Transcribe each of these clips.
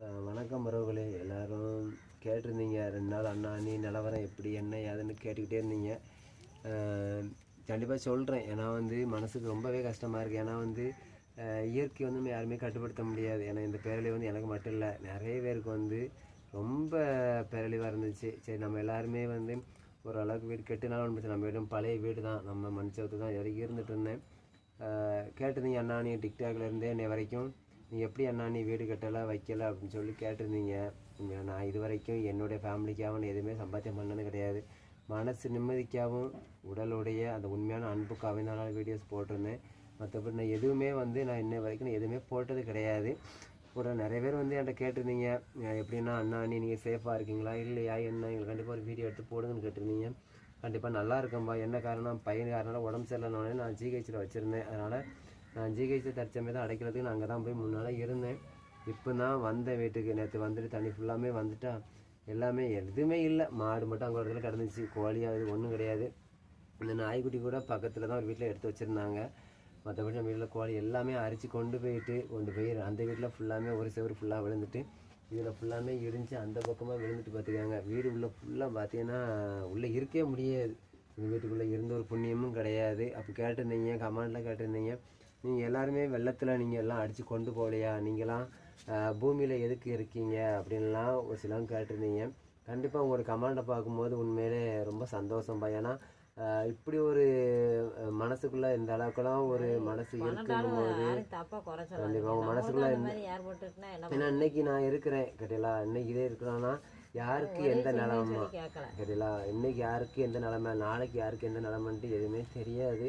வணக்கம் உறவுகளே. எல்லோரும் கேட்டிருந்தீங்க. ரெண்டு நாள் அண்ணா நீ நிலவரம் எப்படி என்ன ஏதுன்னு கேட்டுக்கிட்டே இருந்தீங்க. கண்டிப்பாக சொல்கிறேன் ஏன்னா வந்து மனசுக்கு ரொம்பவே கஷ்டமாக இருக்குது ஏன்னா வந்து இயற்கை வந்து நம்ம யாருமே கட்டுப்படுத்த முடியாது. ஏன்னா இந்த பேரழிவு வந்து எனக்கு மட்டும் இல்லை நிறைய பேருக்கு வந்து ரொம்ப பேரழிவாக இருந்துச்சு. சரி நம்ம எல்லாருமே வந்து ஓரளவுக்கு வீடு கெட்டுனாலும் ஒன்று நம்ம வீடும் பழைய வீடு தான் நம்ம மனுஷத்து தான் இது வரைக்கும் இருந்துகிட்டு இருந்தேன் கேட்டிருந்தீங்க அண்ணா நீ டிக்டாக்ல இன்னை வரைக்கும். நீ எப்படி அண்ணா நீ வீடு கட்டலை வைக்கலை அப்படின்னு சொல்லி கேட்டிருந்தீங்க. நான் இது வரைக்கும் என்னுடைய ஃபேமிலிக்காகவும் நான் எதுவுமே சம்பாத்தியம் பண்ணது கிடையாது. மனசு நிம்மதிக்காகவும் உடலுடைய அந்த உண்மையான அன்புக்காகவே தான் வீடியோஸ் போட்டிருந்தேன். மற்றபடி நான் எதுவுமே வந்து நான் இன்ன வரைக்கும் நான் எதுவுமே போட்டது கிடையாது. ஒரு நிறைய பேர் வந்து என்கிட்ட கேட்டிருந்தீங்க. எப்படின்னா அண்ணா நீ நீங்கள் சேஃபாக இருக்கீங்களா? இல்லையா என்ன? எங்களுக்கு கண்டிப்பாக ஒரு வீடியோ எடுத்து போடுங்கன்னு கேட்டிருந்தீங்க. கண்டிப்பாக நல்லா இருக்கேன்பா. என்ன காரணம்? பையன் காரணம்? உடம்பு சரியில்லைனோடனே நான் ஜிஹெச்சில் வச்சுருந்தேன். அதனால் நான் ஜிஹெச்சில் தற்சமே தான் அடைக்கிறதுக்கு நான் அங்கே தான் போய் முன்னால் இருந்தேன். இப்போ தான் வந்தேன் வீட்டுக்கு நேற்று வந்துட்டு தண்ணி ஃபுல்லாமே வந்துட்டா எல்லாமே எதுவுமே இல்லை. மாடு மட்டும் அங்கே ஒரு இடத்துல கிடந்துச்சு. கோழி அது ஒன்றும் கிடையாது. இந்த நாய்க்குட்டி கூட பக்கத்தில் தான் ஒரு வீட்டில் எடுத்து வச்சுருந்தாங்க. மற்றபடி நம்ம வீட்டில் கோழி எல்லாமே அரிச்சு கொண்டு போயிட்டு கொண்டு போய் அந்த வீட்டில் ஃபுல்லாமே ஒரு செவரு ஃபுல்லாக விழுந்துட்டு இதில் ஃபுல்லாமே இடிஞ்சு அந்த பக்கமாக விழுந்துட்டு பார்த்துக்காங்க வீடு உள்ளே ஃபுல்லாக பார்த்தீங்கன்னா உள்ளே இருக்கவே முடியாது. இந்த வீட்டுக்குள்ளே இருந்த ஒரு புண்ணியமும் கிடையாது. அப்போ கேட்டிருந்தீங்க கமாண்டில் கேட்டிருந்தீங்க. நீங்கள் எல்லாருமே வெள்ளத்தில் நீங்கள் எல்லாம் அடித்து கொண்டு போகலையா? நீங்களாம் பூமியில் எதுக்கு இருக்கீங்க? அப்படின்லாம் ஒரு சிலவங்க கேட்டிருந்தீங்க. கண்டிப்பாக உங்களோட கமாண்டை பார்க்கும்போது உண்மையிலே ரொம்ப சந்தோஷம்பா ஏன்னா இப்படி ஒரு மனசுக்குள்ள இந்த அளவுக்குலாம் ஒரு மனசு இருக்குங்கும் போது யாரும் தப்பா குறை கண்டிப்பா சொல்லாதீங்க உங்க மனசுக்குள்ள ஏன்னா இன்னைக்கு நான் இருக்கிறேன் கேட்டீங்களா? இன்னைக்கு இதே இருக்கிறான்னா யாருக்கு எந்த நிலமா? கேட்டீங்களா? இன்னைக்கு யாருக்கு எந்த நிலமை? நாளைக்கு யாருக்கு எந்த நிலமைன்ட்டு எதுவுமே தெரியாது.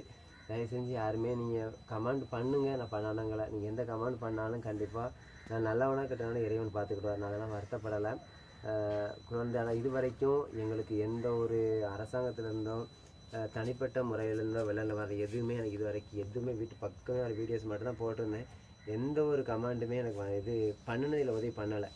தயவு செஞ்சு யாருமே நீங்கள் கமெண்ட் பண்ணுங்கள் நான் பண்ணானங்களை நீங்கள் எந்த கமெண்ட் பண்ணாலும் கண்டிப்பாக நான் நல்லவனாக கெட்டவனா இறைவன் பார்த்துக்கிடுவார் நான் அதெல்லாம் வருத்தப்படலை குழந்தை ஆனால் இது வரைக்கும் எங்களுக்கு எந்த ஒரு அரசாங்கத்திலிருந்தும் தனிப்பட்ட முறையிலேருந்தோ வெளில வர எதுவுமே எனக்கு இது வரைக்கும் எதுவுமே வீட்டு பக்கமே ஒரு வீடியோஸ் மட்டும்தான் போட்டிருந்தேன். எந்த ஒரு கமாண்டுமே எனக்கு இது பண்ணினதில் உதவி பண்ணலை.